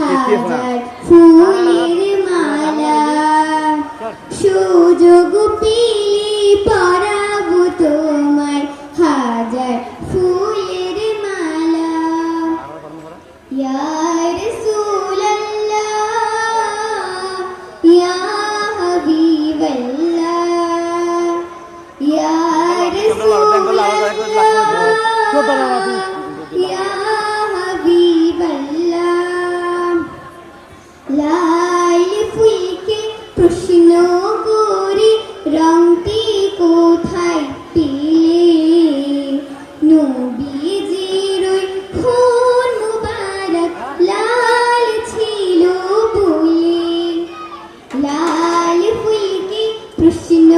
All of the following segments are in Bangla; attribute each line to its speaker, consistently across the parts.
Speaker 1: হাজার ফুলের মালা। সুযোগ পেলে পরাবো তোমায় হাজার ফুলের মালা। রাসূলাল্লাহ ইয়া হাবিবাল্লাহ লাল ফুলকে প্রশ্ন করে রংটি কোথায় পেলে নবীজির ওই খুন মুবারক লাল ছিল বলে লাল ফুলকে প্রশ্ন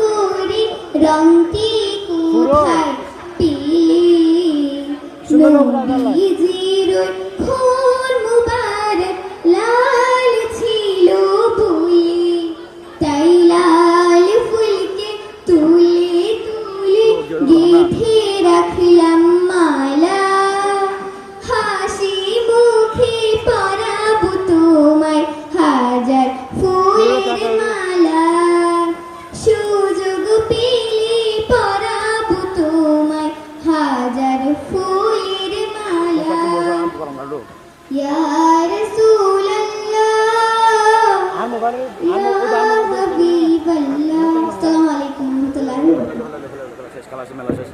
Speaker 1: করে রংটি কোথায় নবীজির খুর মুবারক লাল ছিল ফুলে তাই লাল ফুলকে তুলে তুলে গেঁথে রাখলাম মালা। হাসি মুখে পরাবো তোমায় হাজার ফুলের মালা। সুযোগ পেলে পরাবো তোমায় হাজার ফুল। പാടുള്ളൂ শেষ খেলা আছে মেলা শেষ